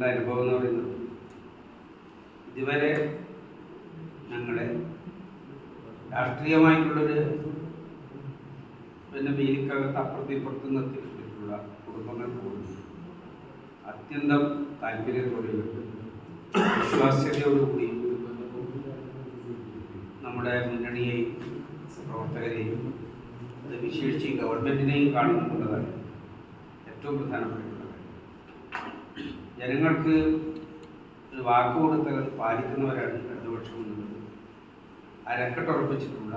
ഞങ്ങളുടെ അനുഭവം എന്ന് പറയുന്നത് ഇതുവരെ ഞങ്ങളെ രാഷ്ട്രീയമായിട്ടുള്ളൊരു പിന്നെ മീനിക്കകത്ത് അപ്പുറത്തും ഇപ്പുറത്തും നിർത്തിയിട്ടുള്ള കുടുംബങ്ങൾ പോലും അത്യന്തം താല്പര്യത്തോടെയും വിശ്വാസ്യതയോടുകൂടി നമ്മുടെ മുന്നണിയെയും പ്രവർത്തകരെയും അത് വിശേഷിച്ച് ഗവൺമെന്റിനെയും കാണുന്നുള്ളതാണ് ഏറ്റവും പ്രധാനപ്പെട്ടുള്ള കാര്യം ജനങ്ങൾക്ക് ഒരു വാക്ക് കൊടുത്താൽ പാലിക്കുന്നവരാണ് ഇടതുപക്ഷം എന്നുള്ളത് ആ രക്കട്ടുറപ്പിച്ചിട്ടുള്ള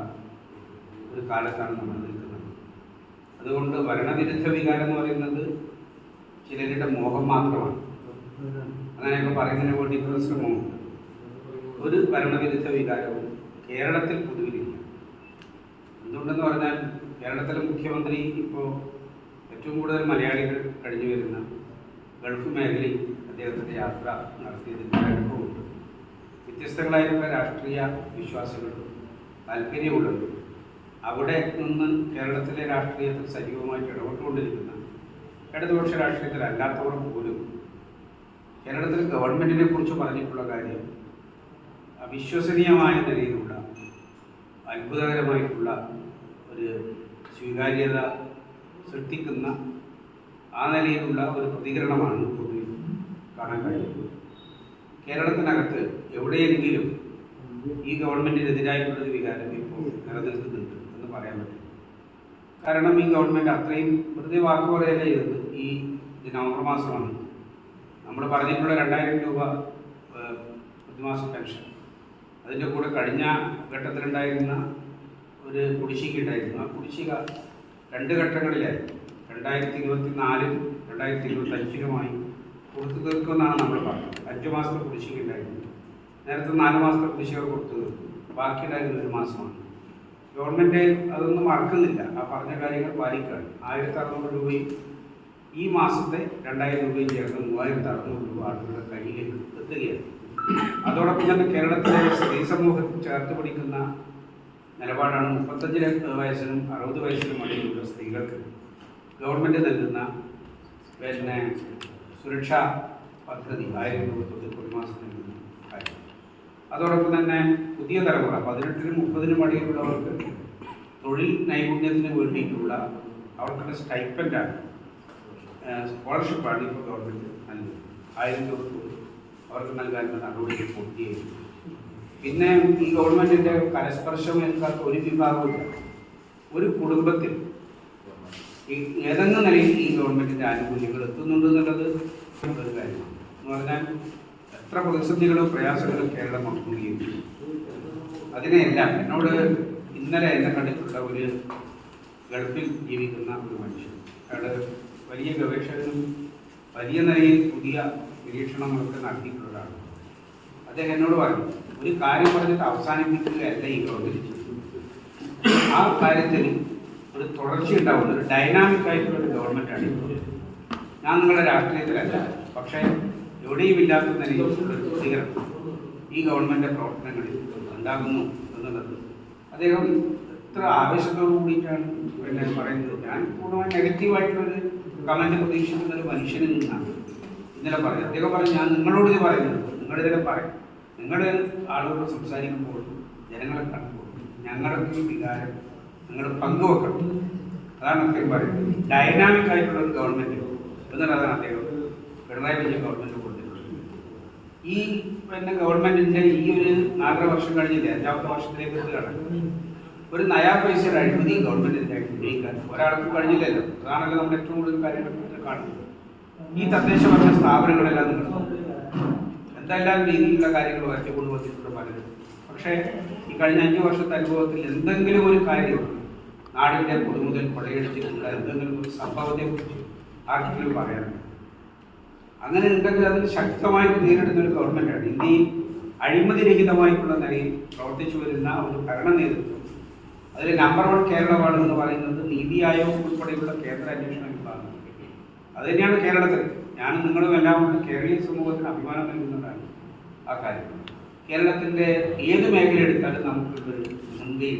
ഒരു കാലത്താണ് നമ്മൾ നിൽക്കുന്നത്. അതുകൊണ്ട് ഭരണവിരുദ്ധ വികാരം എന്ന് പറയുന്നത് ചിലരുടെ മോഹം മാത്രമാണ്. അങ്ങനെയൊക്കെ പറയുന്നതിന് വേണ്ടിയിട്ടുള്ള ശ്രമമുണ്ട്. ഒരു ഭരണവിരുദ്ധ വികാരവും കേരളത്തിൽ പൊതുവിലില്ല. എന്തുകൊണ്ടെന്ന് പറഞ്ഞാൽ കേരളത്തിലെ മുഖ്യമന്ത്രി ഇപ്പോൾ ഏറ്റവും കൂടുതൽ മലയാളികൾ കഴിഞ്ഞു വരുന്ന ഗൾഫ് മേഖലയിൽ അദ്ദേഹത്തിന്റെ യാത്ര നടത്തിയതിന്റെ അനുഭവമുണ്ട് വ്യത്യസ്തങ്ങളായിട്ടുള്ള രാഷ്ട്രീയ വിശ്വാസങ്ങളും താല്പര്യമുള്ളത് അവിടെ നിന്ന് കേരളത്തിലെ രാഷ്ട്രീയത്തിൽ സജീവമായിട്ട് ഇടപെട്ടുകൊണ്ടിരിക്കുന്ന ഇടതുപക്ഷ രാഷ്ട്രീയത്തിൽ അല്ലാത്തവർ പോലും കേരളത്തിൽ ഗവൺമെന്റിനെ കുറിച്ച് പറഞ്ഞിട്ടുള്ള കാര്യം അവിശ്വസനീയമായ നിലയിലുള്ള അത്ഭുതകരമായിട്ടുള്ള ഒരു സ്വീകാര്യത സൃഷ്ടിക്കുന്ന ആ നിലയിലുള്ള ഒരു പ്രതികരണമാണ് പൊതുവിൽ കാണാൻ കഴിയുന്നത്. കേരളത്തിനകത്ത് എവിടെയെങ്കിലും ഈ ഗവൺമെന്റിനെതിരായിട്ടുള്ളൊരു വികാരം ഇപ്പോൾ നിലനിൽക്കുന്നുണ്ട് എന്ന് പറയാൻ പറ്റും കാരണം ഈ ഗവൺമെന്റ് അത്രയും വെറുതെ വാക്ക് പറയല്ലേ ചെയ്തത് ഈ നവംബർ മാസമാണ്. നമ്മൾ പറഞ്ഞിട്ടുള്ള രണ്ടായിരം രൂപ പ്രതിമാസ പെൻഷൻ. അതിന്റെ കൂടെ കഴിഞ്ഞ ഘട്ടത്തിലുണ്ടായിരുന്ന ഒരു കുടിശ്ശിക ഉണ്ടായിരുന്നു ആ കുടിശ്ശിക രണ്ട് ഘട്ടങ്ങളിലായിരുന്നു. രണ്ടായിരത്തി ഇരുപത്തി നാലും രണ്ടായിരത്തി ഇരുപത്തി അഞ്ചിലുമായി കൊടുത്തു തീർക്കുമെന്നാണ് നമ്മൾ പറഞ്ഞത്. അഞ്ച് മാസത്തെ കുടിശ്ശിക ഉണ്ടായിരുന്നു. നേരത്തെ നാല് മാസത്തെ കുടിശ്ശിക കൊടുത്തു തീർക്കും. ബാക്കിയുണ്ടായിരുന്ന ഒരു മാസമാണ്. ഗവൺമെന്റ് അതൊന്നും മറക്കുന്നില്ല. ആ പറഞ്ഞ കാര്യങ്ങൾ പാലിക്കുകയാണ് ആയിരത്തി അറുന്നൂറ് രൂപയും ഈ മാസത്തെ രണ്ടായിരം രൂപയും ചേർന്ന് മൂവായിരത്തി അറുന്നൂറ് രൂപ ആളുകളുടെ കയ്യിലേക്ക് എത്തുകയാണ്. അതോടൊപ്പം തന്നെ കേരളത്തിലെ സ്ത്രീ സമൂഹത്തിൽ ചേർത്ത് പിടിക്കുന്ന നിലപാടാണ് മുപ്പത്തഞ്ച് വയസ്സിനും അറുപത് വയസ്സിനും ഇടയിലുള്ള സ്ത്രീകൾക്ക് ഗവൺമെന്റ് നൽകുന്ന പിന്നെ സുരക്ഷാ പദ്ധതി ആയിരം രൂപ തൊട്ട് ഒരു മാസം നൽകുന്ന കാര്യം. അതോടൊപ്പം തന്നെ പുതിയ തലമുറ പതിനെട്ടിനും മുപ്പതിനും അടിയിലുള്ളവർക്ക് തൊഴിൽ നൈപുണ്യത്തിന് വേണ്ടിയിട്ടുള്ള അവർക്കുള്ള സ്റ്റൈപ്പന്റാണ് സ്കോളർഷിപ്പാണ് ഇപ്പോൾ ഗവൺമെന്റ് നൽകുന്നത്. ആയിരം രൂപ അവർക്ക് നൽകാനുള്ള നടപടികൾ പൂർത്തിയായി പിന്നെ ഈ ഗവൺമെന്റിന്റെ കരസ്പർശം എന്ന ഒരു വിഭാഗമില്ല ഒരു കുടുംബത്തിൽ ഏതെങ്കിലും നിലയിൽ ഈ ഗവൺമെന്റിന്റെ ആനുകൂല്യങ്ങൾ എത്തുന്നുണ്ട് എന്നുള്ളത് ഒരു കാര്യമാണ്. എന്ന് പറഞ്ഞാൽ എത്ര പ്രതിസന്ധികളും പ്രയാസങ്ങളും കേരളം അഭിമുഖീകരിച്ചു. അതിനെല്ലാം എന്നോട് ഇന്നലെ എന്നെ കണ്ടിട്ടുള്ള ഒരു ഗൾഫിൽ ജീവിക്കുന്ന ഒരു മനുഷ്യൻ. അയാൾ വലിയ ഗവേഷകനും വലിയ നിലയിൽ പുതിയ നിരീക്ഷണങ്ങളൊക്കെ നടത്തിയിട്ടുള്ളതാണ് അദ്ദേഹം എന്നോട് പറഞ്ഞു ഒരു കാര്യം പറഞ്ഞിട്ട് അവസാനിപ്പിക്കുകയല്ല ഈ ഗവൺമെന്റ് ആ കാര്യത്തിൽ ഒരു തുടർച്ച ഒരു ഡൈനാമിക് ആയിട്ടുള്ള ഒരു ഗവൺമെന്റാണ് ഞാൻ നിങ്ങളുടെ രാഷ്ട്രീയത്തിലല്ല പക്ഷേ എവിടെയും ഇല്ലാത്ത നിലയിലുള്ള ഈ ഗവൺമെന്റ് പ്രവർത്തനങ്ങളിൽ ഉണ്ടാകുന്നു എന്നുള്ളത്. അദ്ദേഹം എത്ര ആവേശത്തോടു കൂടിയിട്ടാണ് എന്നെ പറയുന്നത്. ഞാൻ പൂർണമായി നെഗറ്റീവായിട്ടുള്ളൊരു കമന്റ് പ്രതീക്ഷിക്കുന്ന ഒരു മനുഷ്യനിൽ നിന്നാണ് ഇന്നലെ പറയുന്നത്. അദ്ദേഹം പറഞ്ഞു ഞാൻ നിങ്ങളോട് ഇത് പറയുന്നത് നിങ്ങളിതിനെ പറയും. നിങ്ങൾ ആളുകളോട് സംസാരിക്കുമ്പോൾ ജനങ്ങളെ കണ്ടുപോകും ഞങ്ങളുടെ ഈ വികാരം നിങ്ങൾ പങ്കുവെക്കണം. അതാണ് അദ്ദേഹം പറയുന്നത്. ഡൈനാമിക് ആയിട്ടുള്ള ഒരു ഗവൺമെന്റ് എന്നുള്ളതാണ് അദ്ദേഹം പിണറായി വിജയൻ ഗവൺമെന്റ് കൊടുത്തിട്ടുള്ളത്. ഈ പിന്നെ ഗവൺമെന്റിന്റെ ഈ ഒരു നാലര വർഷം കഴിഞ്ഞില്ലേ അഞ്ചാമത്തെ വർഷത്തിലേക്ക് എത്തുകയാണ്. ഒരു നയാ പൈസ അഴിമതി ഗവൺമെന്റിന്റെ ഉപയോഗിക്കാൻ ഒരാൾക്ക് കഴിഞ്ഞില്ലല്ലോ. അതാണല്ലോ നമ്മൾ ഏറ്റവും കൂടുതൽ കാര്യങ്ങൾ കാണുന്നത്. ഈ തദ്ദേശ ഭരണ സ്ഥാപനങ്ങളെല്ലാം നിങ്ങൾ. എന്തെല്ലാം രീതിയിലുള്ള കാര്യങ്ങൾ വരച്ചു കൊണ്ടുവന്നിട്ടുണ്ട് പലരും. പക്ഷേ ഈ കഴിഞ്ഞ അഞ്ച് വർഷത്തെ അനുഭവത്തിൽ എന്തെങ്കിലും ഒരു കാര്യം നാടിന്റെ പൊതുമുതൽ കൊള്ളയടിച്ചിട്ടുള്ള എന്തെങ്കിലും ഒരു സംഭവത്തെക്കുറിച്ച് ആർക്കെങ്കിലും പറയാറുണ്ട് അങ്ങനെ ഉണ്ടെങ്കിൽ അതിന് ശക്തമായിട്ട് നേരിടുന്ന ഒരു ഗവൺമെന്റാണ്. ഇന്ത്യയിൽ അഴിമതിരഹിതമായിട്ടുള്ള നിലയിൽ പ്രവർത്തിച്ചു വരുന്ന ഒരു ഭരണ നേതൃത്വം. അതിൽ നമ്പർ വൺ കേരളമാണ് എന്ന് പറയുന്നത് നീതി ആയോഗ് ഉൾപ്പെടെയുള്ള കേന്ദ്ര അന്വേഷണ വിഭാഗം. അത് തന്നെയാണ് കേരളത്തിൽ. ഞാനും നിങ്ങളും എല്ലാം കേരളീയ സമൂഹത്തിന് അഭിമാനം നൽകുന്നതാണ് ആ കാര്യം. കേരളത്തിന്റെ ഏത് മേഖല എടുത്താലും നമുക്കുള്ളൊരു മുൻകൈ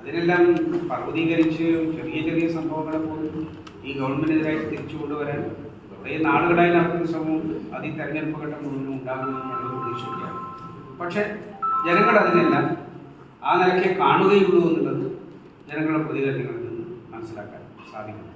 അതിനെല്ലാം പർവതീകരിച്ച് ചെറിയ ചെറിയ സംഭവങ്ങളെ പോലും ഈ ഗവൺമെന്റിനെതിരായി തിരിച്ചു കൊണ്ടുവരാൻ കുറേ നാളുകളായി നടക്കുന്ന ശ്രമമുണ്ട് അത് ഈ തെരഞ്ഞെടുപ്പ് ഘട്ടം മുഴുവൻ ഉണ്ടാകുമെന്ന് ഞങ്ങൾ പ്രതീക്ഷിക്കുകയാണ്. പക്ഷേ ജനങ്ങൾ അതിനെല്ലാം ആ നിലയ്ക്ക് കാണുകയുള്ളൂ എന്നുള്ളത് ജനങ്ങളുടെ പ്രതികരണങ്ങളിൽ നിന്ന് മനസ്സിലാക്കാൻ സാധിക്കുന്നു.